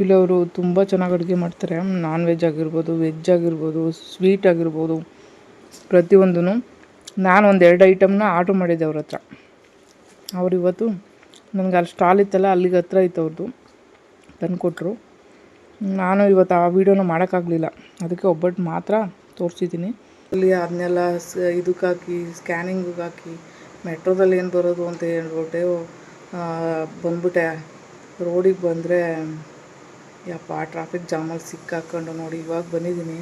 Actually ಅವರು ತುಂಬ ಚೆನ್ನಾಗಿ ಅಡುಗೆ ಮಾಡ್ತಾರೆ. ನಾನ್ ವೆಜ್ ಆಗಿರ್ಬೋದು ವೆಜ್ ಆಗಿರ್ಬೋದು ಸ್ವೀಟ್ ಆಗಿರ್ಬೋದು. ಪ್ರತಿಯೊಂದೂ ನಾನು ಒಂದು ಎರಡು ಐಟಮ್ನ ಆರ್ಡ್ರ್ ಮಾಡಿದ್ದೆ ಅವ್ರ ಹತ್ರ. ಅವ್ರು ಇವತ್ತು ನನಗೆ ಅಲ್ಲಿ ಸ್ಟಾಲ್ ಇತ್ತಲ್ಲ, ಅಲ್ಲಿಗೆ ಹತ್ರ ಇತ್ತು ಅವ್ರದ್ದು ತಂದುಕೊಟ್ರು. ನಾನು ಇವತ್ತು ಆ ವೀಡಿಯೋನ ಮಾಡೋಕ್ಕಾಗಲಿಲ್ಲ. ಅದಕ್ಕೆ ಒಬ್ಬಟ್ಟು ಮಾತ್ರ ತೋರಿಸಿದ್ದೀನಿ. ಅಲ್ಲಿ ಅದನ್ನೆಲ್ಲ ಸ್ ಇದಕ್ಕೆ ಹಾಕಿ ಸ್ಕ್ಯಾನಿಂಗಿಗೆ ಹಾಕಿ ಮೆಟ್ರೋದಲ್ಲಿ ಏನು ಬರೋದು ಅಂತ ಹೇಳ್ಬಿಟ್ಟೆ ಬಂದುಬಿಟ್ಟೆ ಬಂದ್ಬಿಟ್ಟೆ. ರೋಡಿಗೆ ಬಂದರೆ ಯಪ್ಪ ಟ್ರಾಫಿಕ್ ಜಾಮಲ್ಲಿ ಸಿಕ್ಕಾಕೊಂಡು ನೋಡಿ ಇವಾಗ ಬಂದಿದ್ದೀನಿ.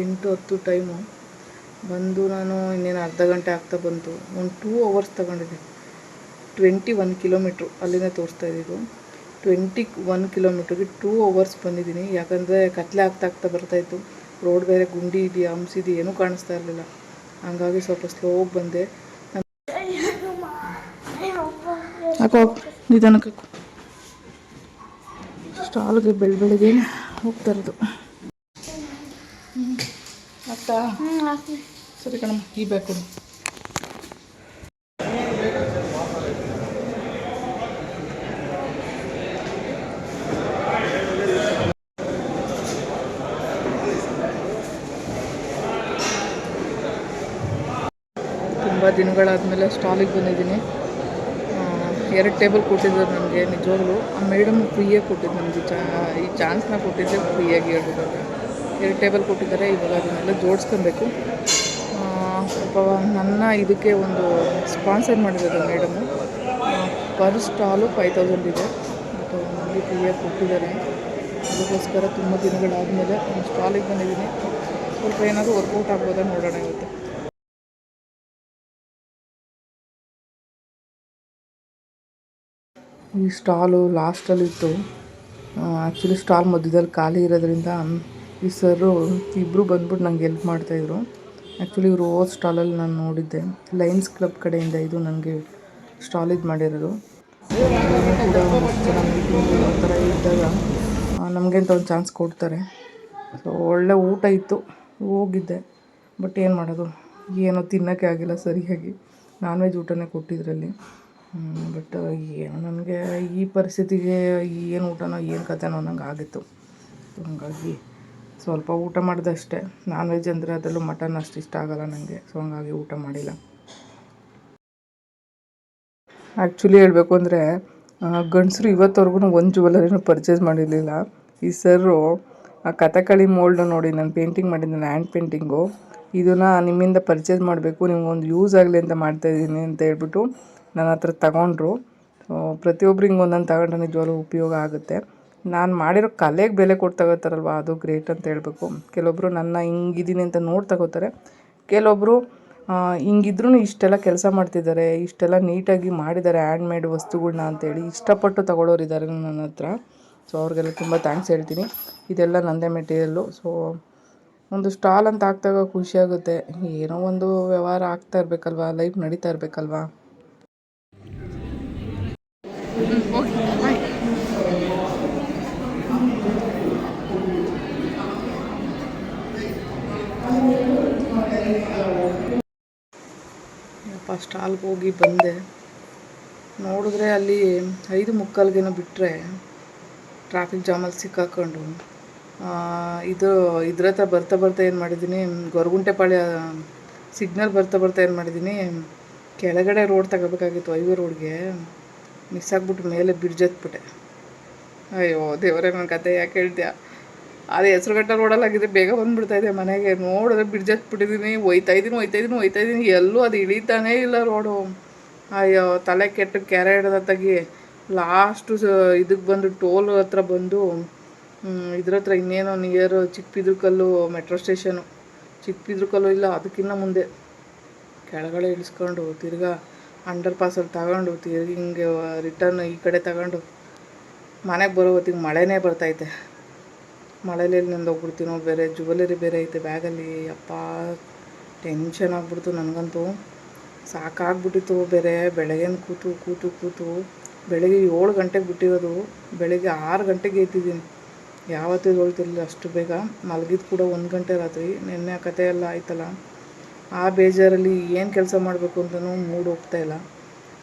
ಎಂಟು ಹತ್ತು ಟೈಮು ಬಂದು ನಾನು ಇನ್ನೇನು ಅರ್ಧ ಗಂಟೆ ಆಗ್ತಾ ಬಂತು. ಒಂದು ಟೂ ಅವರ್ಸ್ ತಗೊಂಡಿದ್ದೆ. ಟ್ವೆಂಟಿ ಒನ್ ಕಿಲೋಮೀಟ್ರು ಅಲ್ಲಿಂದ ತೋರಿಸ್ತಾ ಇದ್ದಿದ್ದು ಟ್ವೆಂಟಿ ಒನ್ ಕಿಲೋಮೀಟ್ರಿಗೆ ಟೂ ಅವರ್ಸ್ ಬಂದಿದ್ದೀನಿ. ಯಾಕಂದರೆ ಕತ್ಲೆ ಆಗ್ತಾ ಆಗ್ತಾ ಬರ್ತಾಯಿತ್ತು ರೋಡ್ ಬೇರೆ ಗುಂಡಿ ಇದೆಯಾ ಹಂಪ್ಸಿದೆ ಏನೂ ಕಾಣಿಸ್ತಾ ಇರಲಿಲ್ಲ. ಹಂಗಾಗಿ ಸ್ವಲ್ಪ ಸ್ಲೋಗಿ ಬಂದೆ. ನಿಧಾನಕ್ಕೆ ಸ್ಟಾಲ್ಗೆ ಬೆಳ್ ಬೆಳಗ್ಗೆ ಹೋಗ್ತಾ ಇರೋದು ಅತ್ತ ಸರಿ ಕಣಮ್ಮ, ಈ ಬ್ಯಾಗ್ ಕೊಡು. ತುಂಬ ದಿನಗಳಾದಮೇಲೆ ಸ್ಟಾಲಿಗೆ ಬಂದಿದ್ದೀನಿ. ಎರಡು ಟೇಬಲ್ ಕೊಟ್ಟಿದ್ದರು ನನಗೆ ನಿಜವಾಗ್ಲೂ. ಆ ಮೇಡಮ್ ಫ್ರೀಯಾಗಿ ಕೊಟ್ಟಿದ್ದು ನನಗೆ ಚಾ ಈ ಚಾನ್ಸ್ನ ಕೊಟ್ಟಿದ್ದೆ ಫ್ರೀಯಾಗಿ ಹೇಳ್ಬೋದಾಗ ಎರಡು ಟೇಬಲ್ ಕೊಟ್ಟಿದ್ದಾರೆ, ಇವಾಗ ಅದನ್ನೆಲ್ಲ ಜೋಡಿಸ್ಕೊಬೇಕು. ಸ್ವಲ್ಪ ನನ್ನ ಇದಕ್ಕೆ ಒಂದು ಸ್ಪಾನ್ಸರ್ ಮಾಡಿದ್ದಾರೆ madam per stall five thousand ಇದೆ. ಮತ್ತು ನನಗೆ ಫ್ರೀಯಾಗಿ ಕೊಟ್ಟಿದ್ದಾರೆ. ಅದಕ್ಕೋಸ್ಕರ ತುಂಬ ದಿನಗಳಾದಮೇಲೆ ಒಂದು ಸ್ಟಾಲಿಗೆ ಬಂದಿದ್ದೀನಿ. ಸ್ವಲ್ಪ ಏನಾದರೂ ವರ್ಕೌಟ್ ಆಗ್ಬೋದಾ ನೋಡೋಣ ಇವತ್ತು. ಈ ಸ್ಟಾಲು ಲಾಸ್ಟಲ್ಲಿತ್ತು ಆ್ಯಕ್ಚುಲಿ ಸ್ಟಾಲ್ ಮಧ್ಯದಲ್ಲಿ ಖಾಲಿ ಇರೋದ್ರಿಂದ ಈ ಸರು ಇಬ್ಬರು ಬಂದ್ಬಿಟ್ಟು ನಂಗೆ ಹೆಲ್ಪ್ ಮಾಡ್ತಾಯಿದ್ರು ಆ್ಯಕ್ಚುಲಿ ಇವರು ಹೋದ ಸ್ಟಾಲಲ್ಲಿ ನಾನು ನೋಡಿದ್ದೆ. ಲೈನ್ಸ್ ಕ್ಲಬ್ ಕಡೆಯಿಂದ ಇದು ನನಗೆ ಸ್ಟಾಲ್ ಇದು ಮಾಡಿರೋದು. ಕೂಡ ಇದ್ದಾಗ ನಮಗೆ ಅಂತ ಒಂದು ಚಾನ್ಸ್ ಕೊಡ್ತಾರೆ. ಸೊ ಒಳ್ಳೆ ಊಟ ಇತ್ತು. ಹೋಗಿದ್ದೆ. ಬಟ್ ಏನು ಮಾಡೋದು? ಏನೋ ತಿನ್ನೋಕ್ಕೆ ಆಗಿಲ್ಲ ಸರಿಯಾಗಿ. ನಾನ್ ವೆಜ್ ಊಟನೇ ಕೊಟ್ಟಿದ್ರಲ್ಲಿ. ಬಟ್ ಏನು ನನಗೆ ಈ ಪರಿಸ್ಥಿತಿಗೆ ಏನು ಊಟನೋ ಏನು ಕತೆನೋ ನಂಗೆ ಆಗಿತ್ತು. ಹಂಗಾಗಿ ಸ್ವಲ್ಪ ಊಟ ಮಾಡಿದೆ ಅಷ್ಟೇ ನಾನ್ ವೆಜ್ ಅಂದರೆ ಅದರಲ್ಲೂ ಮಟನ್ ಅಷ್ಟು ಇಷ್ಟ ಆಗಲ್ಲ ನನಗೆ ಸೊ ಹಂಗಾಗಿ ಊಟ ಮಾಡಿಲ್ಲ. ಆ್ಯಕ್ಚುಲಿ ಹೇಳಬೇಕು ಅಂದರೆ ಗಂಡಸರು ಇವತ್ತವರೆಗೂ ಒಂದು ಜ್ಯುವೆಲರಿನೂ ಪರ್ಚೇಸ್ ಮಾಡಿರಲಿಲ್ಲ. ಈ ಸರು ಆ ಕಥಕಳಿ ಮೋಲ್ಡ್ ನೋಡಿ ನಾನು ಪೇಂಟಿಂಗ್ ಮಾಡಿದ್ದೀನಿ ಹ್ಯಾಂಡ್ ಪೇಂಟಿಂಗು ಇದನ್ನು ನಿಮ್ಮಿಂದ ಪರ್ಚೇಸ್ ಮಾಡಬೇಕು, ನಿಮ್ಗೊಂದು ಯೂಸ್ ಆಗಲಿ ಅಂತ ಮಾಡ್ತಾಯಿದ್ದೀನಿ ಅಂತ ಹೇಳ್ಬಿಟ್ಟು ನನ್ನ ಹತ್ರ ತಗೊಂಡ್ರು. ಪ್ರತಿಯೊಬ್ರಿಗೆ ಒಂದೊಂದು ತಗೊಂಡ್ರೆ ನಿಜವಾಗ್ಲೂ ಉಪಯೋಗ ಆಗುತ್ತೆ. ನಾನು ಮಾಡಿರೋ ಕಲೆಗೆ ಬೆಲೆ ಕೊಟ್ಟು ತಗೋತಾರಲ್ವ, ಅದು ಗ್ರೇಟ್ ಅಂತ ಹೇಳಬೇಕು. ಕೆಲವೊಬ್ಬರು ನನ್ನ ಹಿಂಗಿದ್ದೀನಿ ಅಂತ ನೋಡಿ ತಗೋತಾರೆ. ಕೆಲವೊಬ್ಬರು ಹಿಂಗಿದ್ರೂ ಇಷ್ಟೆಲ್ಲ ಕೆಲಸ ಮಾಡ್ತಿದ್ದಾರೆ, ಇಷ್ಟೆಲ್ಲ ನೀಟಾಗಿ ಮಾಡಿದ್ದಾರೆ ಹ್ಯಾಂಡ್ ಮೇಡ್ ವಸ್ತುಗಳ್ನ ಅಂತೇಳಿ ಇಷ್ಟಪಟ್ಟು ತಗೊಳ್ಳೋರು ಇದ್ದಾರೆ ನನ್ನ ಹತ್ರ. ಸೊ ಅವ್ರಿಗೆಲ್ಲ ತುಂಬ ಥ್ಯಾಂಕ್ಸ್ ಹೇಳ್ತೀನಿ. ಇದೆಲ್ಲ ನನ್ನದೇ ಮೆಟೀರಿಯಲ್ಲು. ಸೊ ಒಂದು ಸ್ಟಾಲ್ ಅಂತ ಹಾಕ್ದಾಗ ಖುಷಿಯಾಗುತ್ತೆ ಏನೋ ಒಂದು ವ್ಯವಹಾರ ಆಗ್ತಾ ಇರಬೇಕಲ್ವ, ಲೈಫ್ ನಡೀತಾ ಇರಬೇಕಲ್ವಾ? ಯಪ್ಪ ಸ್ಟಾಲ್ಗೆ ಹೋಗಿ ಬಂದೆ. ನೋಡಿದ್ರೆ ಅಲ್ಲಿ ಐದು ಮುಕ್ಕಾಲ್ಗೇನೋ ಬಿಟ್ಟರೆ ಟ್ರಾಫಿಕ್ ಜಾಮಲ್ಲಿ ಸಿಕ್ಕಾಕೊಂಡು. ಇದು ಇದ್ರ ಹತ್ರ ಬರ್ತಾ ಬರ್ತಾ ಏನು ಮಾಡಿದ್ದೀನಿ, ಗೊರಗುಂಟೆಪಾಳ್ಯ ಸಿಗ್ನಲ್ ಬರ್ತಾ ಬರ್ತಾ ಏನು ಮಾಡಿದ್ದೀನಿ, ಕೆಳಗಡೆ ರೋಡ್ ತಗೋಬೇಕಾಗಿತ್ತು ಹೈವೇ ರೋಡ್ಗೆ ಮಿಸ್ ಆಗ್ಬಿಟ್ಟು ಮೇಲೆ ಬಿಡ್ಜತ್ಬಿಟ್ಟೆ ಅಯ್ಯೋ, ದೇವರೇ ನನ್ನ ಕತೆ ಯಾಕೆ ಹೇಳ್ತೀಯ? ಅದು ಹೆಸರುಗಟ್ಟ ರೋಡಲ್ಲಾಗಿದ್ರೆ ಬೇಗ ಬಂದ್ಬಿಡ್ತಾ ಇದೆ ಮನೆಗೆ. ನೋಡಿದ್ರೆ ಬ್ರಿಡ್ಜ್ ಹತ್ಬಿಟ್ಟಿದ್ದೀನಿ ಒಯ್ತಾ ಇದ್ದೀನಿ ಒಯ್ತಾ ಇದ್ದೀನಿ ಒಯ್ತಾ ಇದ್ದೀನಿ ಎಲ್ಲೂ ಅದು ಇಳಿತಾನೇ ಇಲ್ಲ ರೋಡು ಅಯ್ಯೋ, ತಲೆ ಕೆಟ್ಟು ಕೆರೆ ಹಿಡ್ದ ತಗಿ. ಲಾಸ್ಟು ಇದಕ್ಕೆ ಬಂದು ಟೋಲ್ ಹತ್ರ ಬಂದು ಇದ್ರ ಹತ್ರ ಇನ್ನೇನೋ near Chikkabidarakallu metro station Chikkabidarakallu ಇಲ್ಲ ಅದಕ್ಕಿಂತ ಮುಂದೆ. ಕೆಳಗಡೆ ಇಳಿಸ್ಕೊಂಡು ತಿರ್ಗಾ ಅಂಡರ್ ಪಾಸಲ್ಲಿ ತಗೊಂಡು, ತಿರ್ಗಿ ಹಿಂಗೆ ರಿಟರ್ನ್ ಈ ಕಡೆ ತಗೊಂಡು ಮನೆಗೆ ಬರೋ ಹೊತ್ತಿಗೆ ಮಳೆನೇ ಬರ್ತೈತೆ ಮಳೇಲಿ ಎಲ್ಲಿ ಹೋಗ್ಬಿಡ್ತೀನೋ, ಬೇರೆ ಜುವೆಲರಿ ಬೇರೆ ಐತೆ ಬ್ಯಾಗಲ್ಲಿ, ಅಪ್ಪ ಟೆನ್ಷನ್ ಆಗ್ಬಿಡ್ತು ನನಗಂತೂ. ಸಾಕಾಗ್ಬಿಟ್ಟಿತ್ತು, ಬೇರೆ ಬೆಳಗ್ಗೆನ ಕೂತು ಕೂತು ಕೂತು. ಬೆಳಗ್ಗೆ ಏಳು ಗಂಟೆಗೆ ಬಿಟ್ಟಿರೋದು, ಬೆಳಗ್ಗೆ ಆರು ಗಂಟೆಗೆ ಎದ್ದಿದ್ದೀನಿ. ಯಾವತ್ತೂ ಎದ್ದೇಳ್ತಿರ್ಲಿಲ್ಲ ಅಷ್ಟು ಬೇಗ. ಮಲಗಿದ್ದು ಕೂಡ ಒಂದು ಗಂಟೆ ರಾತ್ರಿ. ನಿನ್ನೆ ಆ ಕತೆ ಎಲ್ಲ ಆಯ್ತಲ್ಲ. ಆ ಬೇಜಾರಲ್ಲಿ ಏನು ಕೆಲಸ ಮಾಡಬೇಕು ಅಂತಲೂ ಮೂಡ್ ಹೋಗ್ತಾ ಇಲ್ಲ.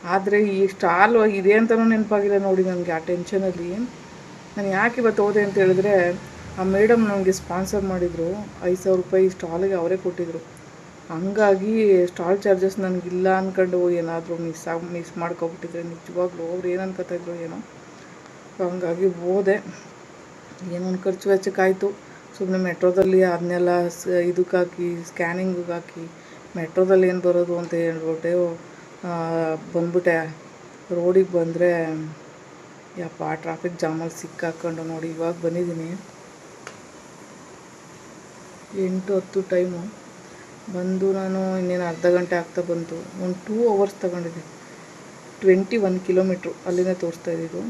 ಆದರೆ ಈ ಸ್ಟಾಲ್ ಇದೆ ಅಂತಲೂ ನೆನಪಾಗಿಲ್ಲ ನೋಡಿ ನನಗೆ ಆ ಟೆನ್ಷನಲ್ಲಿ ನಾನು ಯಾಕೆ ಇವತ್ತು ಹೋದೆ ಅಂತ ಹೇಳಿದ್ರೆ ಆ ಮೇಡಮ್ ನಮಗೆ ಸ್ಪಾನ್ಸರ್ ಮಾಡಿದರು. ಐದು ಸಾವಿರ ರೂಪಾಯಿ ಸ್ಟಾಲಿಗೆ ಅವರೇ ಕೊಟ್ಟಿದ್ದರು ಹಂಗಾಗಿ ಸ್ಟಾಲ್ ಚಾರ್ಜಸ್ ನನಗಿಲ್ಲ ಅಂದ್ಕೊಂಡು ಏನಾದರೂ ಮಿಸ್ ಆಗಿ, ಮಿಸ್ ಮಾಡ್ಕೊಬಿಟ್ಟಿದ್ರೆ ನಿಜವಾಗ್ಲೂ ಅವ್ರು ಏನು ಅನ್ಕೋತಾಯಿದ್ರು ಏನೋ. ಹಂಗಾಗಿ ಹೋದೆ. ಏನೊಂದು ಖರ್ಚು ವೆಚ್ಚಕ್ಕಾಯಿತು. ಸುಮ್ಮನೆ ಮೆಟ್ರೋದಲ್ಲಿ ಅದನ್ನೆಲ್ಲ ಸ ಇದಕ್ಕಾಕಿ ಸ್ಕ್ಯಾನಿಂಗಿಗೆ ಹಾಕಿ, ಮೆಟ್ರೋದಲ್ಲಿ ಏನು ಬರೋದು ಅಂತ ಹೇಳ್ಬಿಟ್ಟೆ ಬಂದ್ಬಿಟ್ಟೆ. ರೋಡಿಗೆ ಬಂದರೆ, ಯಪ್ಪ ಟ್ರಾಫಿಕ್ ಜಾಮಲ್ಲಿ ಸಿಕ್ಕಾಕೊಂಡು ನೋಡಿ ಇವಾಗ ಬಂದಿದ್ದೀನಿ. ಎಂಟು ಹತ್ತು ಟೈಮು ಬಂದು ನಾನು ಇನ್ನೇನು ಅರ್ಧ ಗಂಟೆ ಆಗ್ತಾ ಬಂತು. ಒಂದು ಟೂ ಅವರ್ಸ್ ತಗೊಂಡಿದ್ದೆ. ಟ್ವೆಂಟಿ ಒನ್ ಕಿಲೋಮೀಟ್ರು ಅಲ್ಲಿಂದ ತೋರಿಸ್ತಾ ಇದ್ದಿದ್ದು.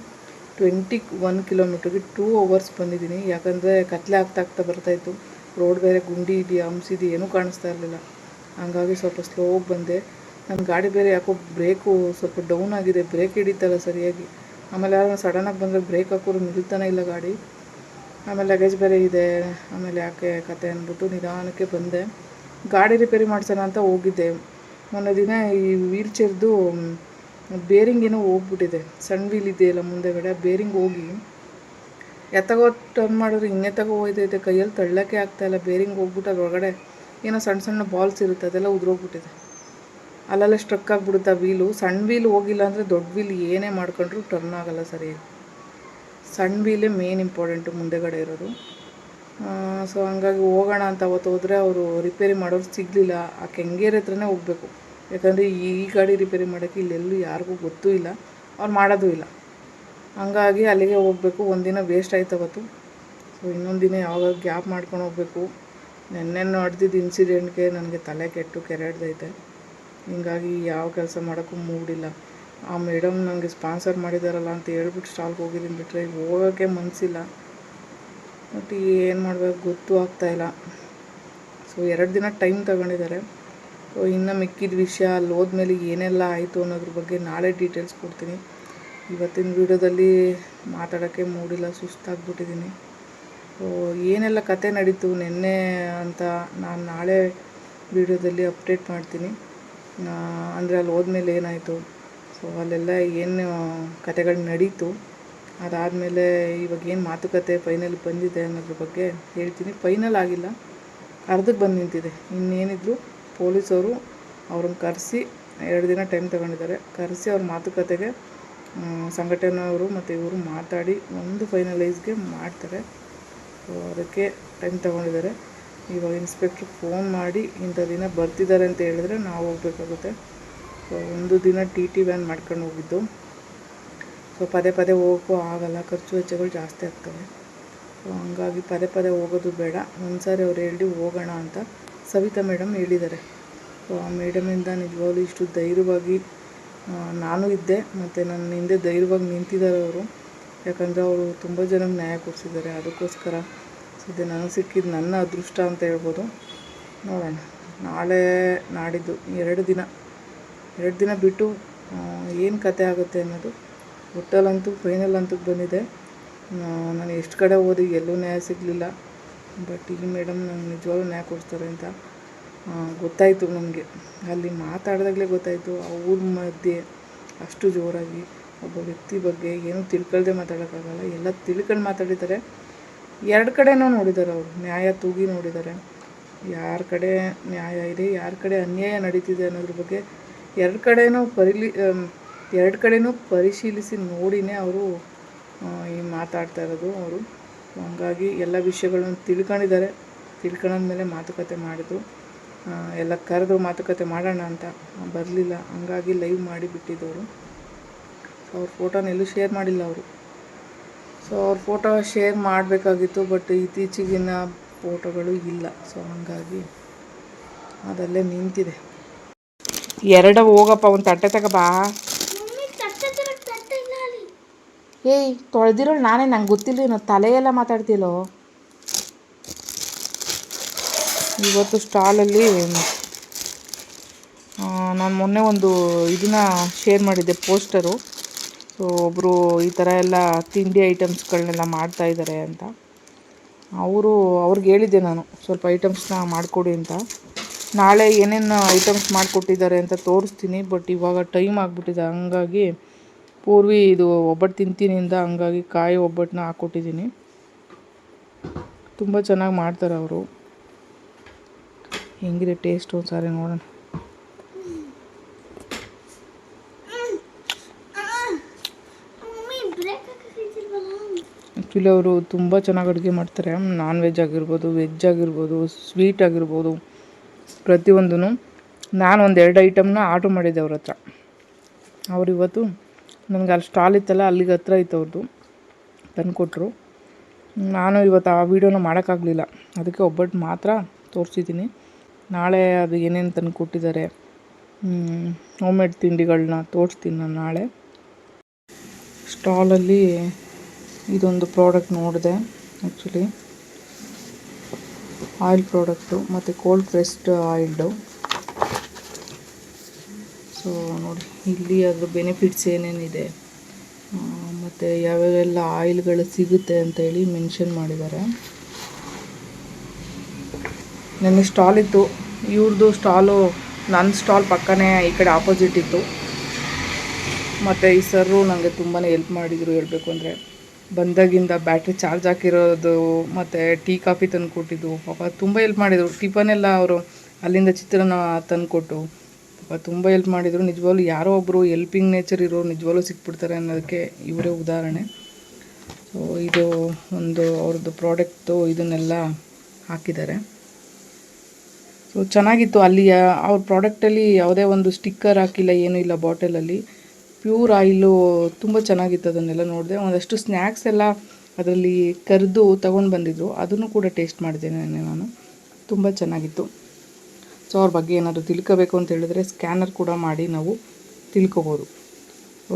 ಟ್ವೆಂಟಿ ಒನ್ ಕಿಲೋಮೀಟ್ರಿಗೆ ಟೂ ಅವರ್ಸ್ ಬಂದಿದ್ದೀನಿ. ಯಾಕಂದರೆ ಕತ್ಲೆ ಆಗ್ತಾ ಆಗ್ತಾ ಬರ್ತಾಯಿತ್ತು ರೋಡ್ ಬೇರೆ ಗುಂಡಿ ಇದೆಯಾ ಹಂಪ್ಸಿದೆ ಏನೂ ಕಾಣಿಸ್ತಾ ಇರಲಿಲ್ಲ. ಹಂಗಾಗಿ ಸ್ವಲ್ಪ ಸ್ಲೋಗಿ ಬಂದೆ. ನನ್ನ ಗಾಡಿ ಬೇರೆ ಯಾಕೋ ಬ್ರೇಕು ಸ್ವಲ್ಪ ಡೌನ್ ಆಗಿದೆ. ಬ್ರೇಕ್ ಹಿಡಿತಲ್ಲ ಸರಿಯಾಗಿ. ಆಮೇಲೆ ಯಾರು ಸಡನ್ನಾಗಿ ಬಂದರೆ ಬ್ರೇಕ್ ಹಾಕೋರು ನಿಲ್ತಾನೆ ಇಲ್ಲ ಗಾಡಿ. ಆಮೇಲೆ ಲಗೇಜ್ ಬೇರೆ ಇದೆ. ಆಮೇಲೆ ಯಾಕೆ ಕತೆ ಅಂದ್ಬಿಟ್ಟು ನಿಧಾನಕ್ಕೆ ಬಂದೆ. ಗಾಡಿ ರಿಪೇರಿ ಮಾಡ್ಸೋಣ ಅಂತ ಹೋಗಿದ್ದೆ. ಮೊನ್ನೆ ದಿನ ಈ ವೀಲ್ ಚೇರ್ದು ಬೇರಿಂಗ್ ಏನೋ ಹೋಗ್ಬಿಟ್ಟಿದೆ. ಸಣ್ಣ ವೀಲ್ ಇದೆಯಲ್ಲ ಮುಂದೆಗಡೆ ಬೇರಿಂಗ್ ಹೋಗಿ. ಎತ್ತಗೋ ಟರ್ನ್ ಮಾಡಿದ್ರೆ ತಗೋ ಹೋಯ್ತೈತೆ. ಕೈಯಲ್ಲಿ ತಳ್ಳೋಕ್ಕೆ ಆಗ್ತಾಯಿಲ್ಲ ಬೇರಿಂಗ್ ಹೋಗ್ಬಿಟ್ಟು ಅದ್ರೊಳಗಡೆ ಏನೋ ಸಣ್ಣ ಸಣ್ಣ ಬಾಲ್ಸ್ ಇರುತ್ತೆ. ಅದೆಲ್ಲ ಉದುರೋಗ್ಬಿಟ್ಟಿದೆ. ಅಲ್ಲೆಲ್ಲ ಸ್ಟ್ರಕ್ ಆಗಿಬಿಡುತ್ತೆ ವೀಲು ಸಣ್ಣ ವೀಲ್ ಹೋಗಿಲ್ಲ ಅಂದರೆ ದೊಡ್ಡ ವೀಲ್ ಏನೇ ಮಾಡ್ಕೊಂಡ್ರು ಟರ್ನ್ ಆಗಲ್ಲ ಸರಿಯಾಗಿ. ಸಣ್ಣ ವೀಲೇ ಮೇನ್ ಇಂಪಾರ್ಟೆಂಟು ಮುಂದೆಗಡೆ ಇರೋದು. ಸೊ ಹಂಗಾಗಿ ಹೋಗೋಣ ಅಂತ ಅವತ್ತು ಹೋದರೆ ಅವರು ರಿಪೇರಿ ಮಾಡೋರು ಸಿಗಲಿಲ್ಲ. ಆ ಕೆಂಗೇರಿ ಹತ್ರನೇ ಹೋಗಬೇಕು. ಯಾಕಂದರೆ ಈ ಗಾಡಿ ರಿಪೇರಿ ಮಾಡೋಕ್ಕೆ ಇಲ್ಲೆಲ್ಲೂ ಯಾರಿಗೂ ಗೊತ್ತೂ ಇಲ್ಲ. ಅವ್ರು ಮಾಡೋದು ಇಲ್ಲ. ಹಂಗಾಗಿ ಅಲ್ಲಿಗೆ ಹೋಗಬೇಕು. ಒಂದಿನ ವೇಸ್ಟ್ ಆಯ್ತು ಅವತ್ತು. ಸೊ ಇನ್ನೊಂದು ದಿನ ಯಾವಾಗ ಗ್ಯಾಪ್ ಮಾಡ್ಕೊಂಡು ಹೋಗಬೇಕು. ನೆನ್ನೆ ನಡೆದಿದ್ದ ಇನ್ಸಿಡೆಂಟ್ಗೆ ನನಗೆ ತಲೆ ಕೆಟ್ಟು ಕೆರೆಡ್ದೈತೆ ಹಿಂಗಾಗಿ ಯಾವ ಕೆಲಸ ಮಾಡೋಕ್ಕೂ ಮೂಡಿಲ್ಲ ಆ ಮೇಡಮ್ ನನಗೆ ಸ್ಪಾನ್ಸರ್ ಮಾಡಿದಾರಲ್ಲ ಅಂತ ಹೇಳ್ಬಿಟ್ಟು ಸ್ಟಾಲ್ಗೆ ಹೋಗಿದ್ದೀನಿ ಬಿಟ್ಟರೆ ಹೋಗೋಕ್ಕೆ ಮನಸ್ಸಿಲ್ಲ ಬಟ್ ಏನು ಮಾಡಬೇಕು ಗೊತ್ತೂ ಆಗ್ತಾಯಿಲ್ಲ ಸೊ ಎರಡು ದಿನ ಟೈಮ್ ತಗೊಂಡಿದ್ದಾರೆ. ಸೊ ಇನ್ನು ಮಿಕ್ಕಿದ ವಿಷಯ ಅಲ್ಲಿ ಹೋದ್ಮೇಲೆ ಏನೆಲ್ಲ ಆಯಿತು ಅನ್ನೋದ್ರ ಬಗ್ಗೆ ನಾಳೆ ಡೀಟೇಲ್ಸ್ ಕೊಡ್ತೀನಿ. ಇವತ್ತಿನ ವೀಡಿಯೋದಲ್ಲಿ ಮಾತಾಡೋಕ್ಕೆ ಮೂಡಿಲ್ಲ, ಸುಸ್ತಾಗ್ಬಿಟ್ಟಿದ್ದೀನಿ. ಸೊ ಏನೆಲ್ಲ ಕತೆ ನಡೀತು ನಿನ್ನೆ ಅಂತ ನಾನು ನಾಳೆ ವೀಡಿಯೋದಲ್ಲಿ ಅಪ್ಡೇಟ್ ಮಾಡ್ತೀನಿ. ಅಂದರೆ ಅಲ್ಲಿ ಹೋದ್ಮೇಲೆ ಏನಾಯಿತು? ಸೊ, ಅಲ್ಲೆಲ್ಲ ಏನು ಕತೆಗಳು ನಡೀತು. ಅದಾದಮೇಲೆ ಇವಾಗ ಏನು ಮಾತುಕತೆ ಫೈನಲ್ ಬಂದಿದೆ ಅನ್ನೋದ್ರ ಬಗ್ಗೆ ಹೇಳ್ತೀನಿ. ಫೈನಲ್ ಆಗಿಲ್ಲ. ಅರ್ಧಕ್ಕೆ ಬಂದು ನಿಂತಿದೆ. ಇನ್ನೇನಿದ್ರು ಪೊಲೀಸವರು ಅವ್ರನ್ನ ಕರೆಸಿ ಎರಡು ದಿನ ಟೈಮ್ ತಗೊಂಡಿದ್ದಾರೆ. ಕರೆಸಿ ಅವ್ರ ಮಾತುಕತೆಗೆ ಸಂಘಟನೆಯವರು ಮತ್ತು ಇವರು ಮಾತಾಡಿ ಒಂದು ಫೈನಲೈಸ್ಗೆ ಮಾಡ್ತಾರೆ. ಸೊ ಅದಕ್ಕೆ ಟೈಮ್ ತಗೊಂಡಿದ್ದಾರೆ. ಇವಾಗ ಇನ್ಸ್ಪೆಕ್ಟ್ರ್ ಫೋನ್ ಮಾಡಿ ಇಂಥ ದಿನ ಬರ್ತಿದ್ದಾರೆ ಅಂತ ಹೇಳಿದ್ರೆ ನಾವು ಹೋಗ್ಬೇಕಾಗುತ್ತೆ. ಸೊ, ಒಂದು ದಿನ ಟಿ ಟಿ ವ್ಯಾನ್ ಮಾಡ್ಕೊಂಡು ಹೋಗಿದ್ದು. ಸೊ, ಪದೇ ಪದೇ ಹೋಗೋಕ್ಕೂ ಆಗಲ್ಲ, ಖರ್ಚು ವೆಚ್ಚಗಳು ಜಾಸ್ತಿ ಆಗ್ತವೆ. ಸೊ, ಹಂಗಾಗಿ ಪದೇ ಪದೇ ಹೋಗೋದು ಬೇಡ. ಒಂದು ಸಾರಿ ಅವ್ರು ಹೇಳಿ ಹೋಗೋಣ ಅಂತ ಸವಿತಾ ಮೇಡಮ್ ಹೇಳಿದ್ದಾರೆ. ಸೊ, ಆ ಮೇಡಮಿಂದ ನಿಜವಾಗ್ಲೂ ಇಷ್ಟು ಧೈರ್ಯವಾಗಿ ನಾನು ಇದ್ದೆ, ಮತ್ತು ನನ್ನ ಹಿಂದೆ ಧೈರ್ಯವಾಗಿ ನಿಂತಿದ್ದಾರೆ ಅವರು. ಯಾಕಂದರೆ ಅವರು ತುಂಬ ಜನಕ್ಕೆ ನ್ಯಾಯ ಕೊಡಿಸಿದ್ದಾರೆ. ಅದಕ್ಕೋಸ್ಕರ ಸದ್ಯ ನನಗೆ ಸಿಕ್ಕಿದ್ದು ನನ್ನ ಅದೃಷ್ಟ ಅಂತ ಹೇಳ್ಬೋದು. ನೋಡೋಣ. ನಾಳೆ ನಾಡಿದ್ದು ಎರಡು ದಿನ. ಎರಡು ದಿನ ಬಿಟ್ಟು ಏನು ಕತೆ ಆಗುತ್ತೆ ಅನ್ನೋದು ಒಟ್ಟಲ್ಲಂತೂ ಫೈನಲ್ ಅಂತೂ ಬಂದಿದೆ. ನಾನು ಎಷ್ಟು ಕಡೆ ಓದಿ ಎಲ್ಲೂ ನ್ಯಾಯ ಸಿಗಲಿಲ್ಲ. ಬಟ್ ಈ ಮೇಡಮ್ ನಂಗೆ ನಿಜವಾಗ್ಲೂ ನ್ಯಾಯ ಕೊಡ್ತಾರೆ ಅಂತ ಗೊತ್ತಾಯಿತು ನನಗೆ ಅಲ್ಲಿ ಮಾತಾಡಿದಾಗಲೇ ಗೊತ್ತಾಯಿತು, ಅವ್ರ ಮಧ್ಯೆ ಅಷ್ಟು ಜೋರಾಗಿ ಒಬ್ಬ ವ್ಯಕ್ತಿ ಬಗ್ಗೆ ಏನೂ ತಿಳ್ಕೊಳ್ದೆ ಮಾತಾಡೋಕ್ಕಾಗಲ್ಲ. ಎಲ್ಲ ತಿಳ್ಕೊಂಡು ಮಾತಾಡಿದ್ದಾರೆ. ಎರಡು ಕಡೆನೂ ನೋಡಿದ್ದಾರೆ ಅವರು. ನ್ಯಾಯ ತೂಗಿ ನೋಡಿದ್ದಾರೆ. ಯಾರ ಕಡೆ ನ್ಯಾಯ ಇದೆ, ಯಾರ ಕಡೆ ಅನ್ಯಾಯ ನಡೀತಿದೆ ಅನ್ನೋದ್ರ ಬಗ್ಗೆ ಎರಡು ಕಡೆನೂ ಪರಿಲಿ ಎರಡು ಕಡೆನೂ ಪರಿಶೀಲಿಸಿ ನೋಡಿನೇ ಅವರು ಈ ಮಾತಾಡ್ತಾ ಇರೋದು ಅವರು. ಹಂಗಾಗಿ ಎಲ್ಲ ವಿಷಯಗಳನ್ನು ತಿಳ್ಕೊಂಡಿದ್ದಾರೆ. ತಿಳ್ಕೊಂಡ್ಮೇಲೆ ಮಾತುಕತೆ ಮಾಡಿದ್ರು. ಎಲ್ಲ ಕರೆದು ಮಾತುಕತೆ ಮಾಡೋಣ ಅಂತ. ಬರಲಿಲ್ಲ. ಹಂಗಾಗಿ ಲೈವ್ ಮಾಡಿ ಬಿಟ್ಟಿದ್ದವರು. ಸೊ ಅವ್ರ ಫೋಟೋನ ಎಲ್ಲೂ ಶೇರ್ ಮಾಡಿಲ್ಲ ಅವರು. ಸೊ ಅವ್ರ ಫೋಟೋ ಶೇರ್ ಮಾಡಬೇಕಾಗಿತ್ತು ಬಟ್ ಇತ್ತೀಚೆಗಿನ ಫೋಟೋಗಳು ಇಲ್ಲ. ಸೊ ಹಂಗಾಗಿ ಅದಲ್ಲೇ ನಿಂತಿದೆ. ಎರಡ ಹೋಗಪ್ಪ ಒಂದು ತಟ್ಟೆ ತಗೋಬಾ ಏಯ್ ತೊಳೆದಿರೋ ನಾನೇ ನಂಗೆ ಗೊತ್ತಿಲ್ಲ ತಲೆಯೆಲ್ಲ ಮಾತಾಡ್ತಿಲ್ಲೋ ಇವತ್ತು ಸ್ಟಾಲಲ್ಲಿ ನಾನು ಮೊನ್ನೆ ಒಂದು ಇದನ್ನ ಶೇರ್ ಮಾಡಿದ್ದೆ ಪೋಸ್ಟರು ಸೊ ಒಬ್ಬರು ಈ ಥರ ಎಲ್ಲ ತಿಂಡಿ ಐಟಮ್ಸ್ಗಳನ್ನೆಲ್ಲ ಮಾಡ್ತಾ ಇದ್ದಾರೆ ಅಂತ. ಅವರು ಅವ್ರಿಗೆ ಹೇಳಿದ್ದೆ ನಾನು ಸ್ವಲ್ಪ ಐಟಮ್ಸ್ನ ಮಾಡಿಕೊಡಿ ಅಂತ. ನಾಳೆ ಏನೇನು ಐಟಮ್ಸ್ ಮಾಡಿಕೊಟ್ಟಿದ್ದಾರೆ ಅಂತ ತೋರಿಸ್ತೀನಿ ಬಟ್ ಇವಾಗ ಟೈಮ್ ಆಗಿಬಿಟ್ಟಿದೆ. ಹಂಗಾಗಿ ಪೂರ್ವಿ ಇದು ಒಬ್ಬಟ್ಟು ತಿಂತೀನಿಂದ ಹಂಗಾಗಿ ಕಾಯಿ ಒಬ್ಬಟ್ಟನ್ನ ಹಾಕ್ಕೊಟ್ಟಿದ್ದೀನಿ ತುಂಬ ಚೆನ್ನಾಗಿ ಮಾಡ್ತಾರೆ ಅವರು. ಹೆಂಗಿದೆ ಟೇಸ್ಟ್ ಒಂದ್ಸಾರಿ ನೋಡೋಣ. ಆ್ಯಕ್ಚುಲಿ ಅವರು ತುಂಬ ಚೆನ್ನಾಗಿ ಅಡುಗೆ ಮಾಡ್ತಾರೆ. ನಾನ್ ವೆಜ್ ಆಗಿರ್ಬೋದು ವೆಜ್ ಆಗಿರ್ಬೋದು ಸ್ವೀಟ್ ಆಗಿರ್ಬೋದು. ಪ್ರತಿಯೊಂದೂ ನಾನು ಒಂದು ಎರಡು ಐಟಮ್ನ ಆರ್ಡ್ರ್ ಮಾಡಿದ್ದೆ ಅವ್ರ ಹತ್ರ. ಅವ್ರು ಇವತ್ತು ನನಗೆ ಅಲ್ಲಿ ಸ್ಟಾಲ್ ಇತ್ತಲ್ಲ, ಅಲ್ಲಿಗೆ ಹತ್ರ ಇತ್ತು ಅವ್ರದ್ದು ತಂದುಕೊಟ್ರು. ನಾನು ಇವತ್ತು ಆ ವೀಡಿಯೋನ ಮಾಡೋಕ್ಕಾಗಲಿಲ್ಲ. ಅದಕ್ಕೆ ಒಬ್ಬಟ್ಟು ಮಾತ್ರ ತೋರಿಸಿದ್ದೀನಿ. ನಾಳೆ ಅದು ಏನೇನು ತಂದು ಕೊಟ್ಟಿದ್ದಾರೆ ಹೋಮ್ ಮೇಡ್ ತಿಂಡಿಗಳನ್ನ ತೋರಿಸ್ತೀನಿ ನಾನು ನಾಳೆ. ಸ್ಟಾಲಲ್ಲಿ ಇದೊಂದು ಪ್ರಾಡಕ್ಟ್ ನೋಡಿದೆ ಆ್ಯಕ್ಚುಲಿ ಆಯಿಲ್ ಪ್ರಾಡಕ್ಟು ಮತ್ತು ಕೋಲ್ಡ್ ಪ್ರೆಸ್ಡ್ ಆಯಿಲ್ಡು. ಸೊ, ನೋಡಿ, ಇಲ್ಲಿ ಅದರ ಬೆನಿಫಿಟ್ಸ್ ಏನೇನಿದೆ? ಮತ್ತು ಯಾವ್ಯಾವೆಲ್ಲ ಆಯಿಲ್ಗಳು ಸಿಗುತ್ತೆ ಅಂತೇಳಿ ಮೆನ್ಷನ್ ಮಾಡಿದ್ದಾರೆ. ನನ್ನ ಸ್ಟಾಲ್ ಇತ್ತು. ಇವ್ರದ್ದು ಸ್ಟಾಲು ನನ್ನ ಸ್ಟಾಲ್ ಪಕ್ಕನೇ ಈ ಕಡೆ ಆಪೋಸಿಟ್ ಇತ್ತು. ಮತ್ತು ಈ ಸರ್ರು ನನಗೆ ತುಂಬಾ ಹೆಲ್ಪ್ ಮಾಡಿದರು ಹೇಳಬೇಕು ಅಂದರೆ. ಬಂದಾಗಿಂದ ಬ್ಯಾಟ್ರಿ ಚಾರ್ಜ್ ಹಾಕಿರೋದು, ಮತ್ತು ಟೀ, ಕಾಫಿ ತಂದು ಕೊಟ್ಟಿದ್ದು ಪಾಪ ತುಂಬ ಹೆಲ್ಪ್ ಮಾಡಿದರು. ಟಿಫನೆಲ್ಲ ಅವರು ಅಲ್ಲಿಂದ ಚಿತ್ರನ ತಂದುಕೊಟ್ಟು. ಪಾಪ ತುಂಬ ಹೆಲ್ಪ್ ಮಾಡಿದರು. ನಿಜವಾಗ್ಲೂ ಯಾರೋ ಒಬ್ಬರು ಹೆಲ್ಪಿಂಗ್ ನೇಚರ್ ಇರೋರು ನಿಜವಾಗ್ಲೂ ಸಿಕ್ಬಿಡ್ತಾರೆ ಅನ್ನೋದಕ್ಕೆ ಇವರೇ ಉದಾಹರಣೆ. ಸೊ ಇದು ಒಂದು ಅವ್ರದ್ದು ಪ್ರಾಡಕ್ಟು ಇದನ್ನೆಲ್ಲ ಹಾಕಿದ್ದಾರೆ. ಸೊ ಚೆನ್ನಾಗಿತ್ತು ಅಲ್ಲಿ ಅವ್ರ ಪ್ರಾಡಕ್ಟಲ್ಲಿ ಯಾವುದೇ ಒಂದು ಸ್ಟಿಕ್ಕರ್ ಹಾಕಿಲ್ಲ, ಏನೂ ಇಲ್ಲ ಬಾಟಲಲ್ಲಿ ಪ್ಯೂರ್ ಆಯಿಲು ತುಂಬ ಚೆನ್ನಾಗಿತ್ತು ಅದನ್ನೆಲ್ಲ ನೋಡಿದೆ. ಒಂದಷ್ಟು ಸ್ನ್ಯಾಕ್ಸ್ ಎಲ್ಲ ಅದರಲ್ಲಿ ಕರೆದು ತೊಗೊಂಡು ಬಂದಿದ್ರು. ಅದನ್ನು ಕೂಡ ಟೇಸ್ಟ್ ಮಾಡಿದ್ದೇನೆ ನಾನು. ತುಂಬ ಚೆನ್ನಾಗಿತ್ತು. ಸೊ, ಅವ್ರ ಬಗ್ಗೆ ಏನಾದರೂ ತಿಳ್ಕೋಬೇಕು ಅಂತ ಹೇಳಿದ್ರೆ ಸ್ಕ್ಯಾನರ್ ಕೂಡ ಮಾಡಿ ನಾವು ತಿಳ್ಕೊಬೋದು.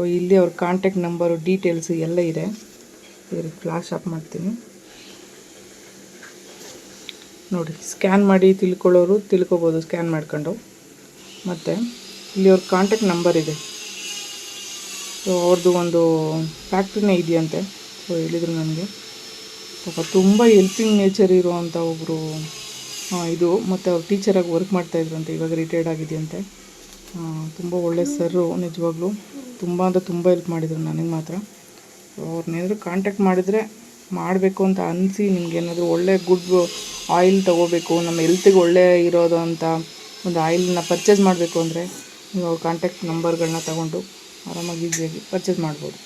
ಇಲ್ಲಿ ಅವ್ರ ಕಾಂಟ್ಯಾಕ್ಟ್ ನಂಬರು, ಡೀಟೇಲ್ಸ್ ಎಲ್ಲ ಇದೆ. ಫ್ಲಾಶ್ ಆಫ್ ಮಾಡ್ತೀನಿ. ನೋಡಿ, ಸ್ಕ್ಯಾನ್ ಮಾಡಿ ತಿಳ್ಕೊಳ್ಳೋರು ತಿಳ್ಕೊಬೋದು, ಸ್ಕ್ಯಾನ್ ಮಾಡ್ಕೊಂಡು. ಮತ್ತು, ಇಲ್ಲಿ ಅವ್ರ ಕಾಂಟ್ಯಾಕ್ಟ್ ನಂಬರ್ ಇದೆ. ಸೊ ಅವ್ರದ್ದು ಒಂದು ಫ್ಯಾಕ್ಟ್ರಿನೇ ಇದೆಯಂತೆ. ಸೊ ಹೇಳಿದರು ನನಗೆ. ಪಾಪ ತುಂಬ ಹೆಲ್ಪಿಂಗ್ ನೇಚರ್ ಇರುವಂಥ ಒಬ್ಬರು ಇದು. ಮತ್ತು ಅವ್ರು ಟೀಚರಾಗಿ ವರ್ಕ್ ಮಾಡ್ತಾಯಿದ್ರಂತೆ ಇವಾಗ ರಿಟೈರ್ಡ್ ಆಗಿದೆಯಂತೆ. ತುಂಬ ಒಳ್ಳೆ ಸರ್ರು ನಿಜವಾಗ್ಲೂ. ತುಂಬ ಅಂದರೆ ತುಂಬ ಹೆಲ್ಪ್ ಮಾಡಿದರು ನನಗೆ ಮಾತ್ರ. ಅವ್ರನ್ನೇನಾದರೂ ಕಾಂಟ್ಯಾಕ್ಟ್ ಮಾಡಿದರೆ ಮಾಡಬೇಕು ಅಂತ ಅನಿಸಿ ನಿಮ್ಗೇನಾದರೂ ಒಳ್ಳೆ ಗುಡ್ ಆಯಿಲ್ ತೊಗೋಬೇಕು, ನಮ್ಮ ಹೆಲ್ತಿಗೆ ಒಳ್ಳೆ ಇರೋದು ಅಂತ ಒಂದು ಆಯಿಲನ್ನ ಪರ್ಚೇಸ್ ಮಾಡಬೇಕು ಅಂದರೆ, ನೀವು ಕಾಂಟ್ಯಾಕ್ಟ್ ನಂಬರ್ಗಳನ್ನ ತಗೊಂಡು ಆರಾಮಾಗಿ ಈಸಿಯಾಗಿ ಪರ್ಚೇಸ್ ಮಾಡ್ಬೋದು.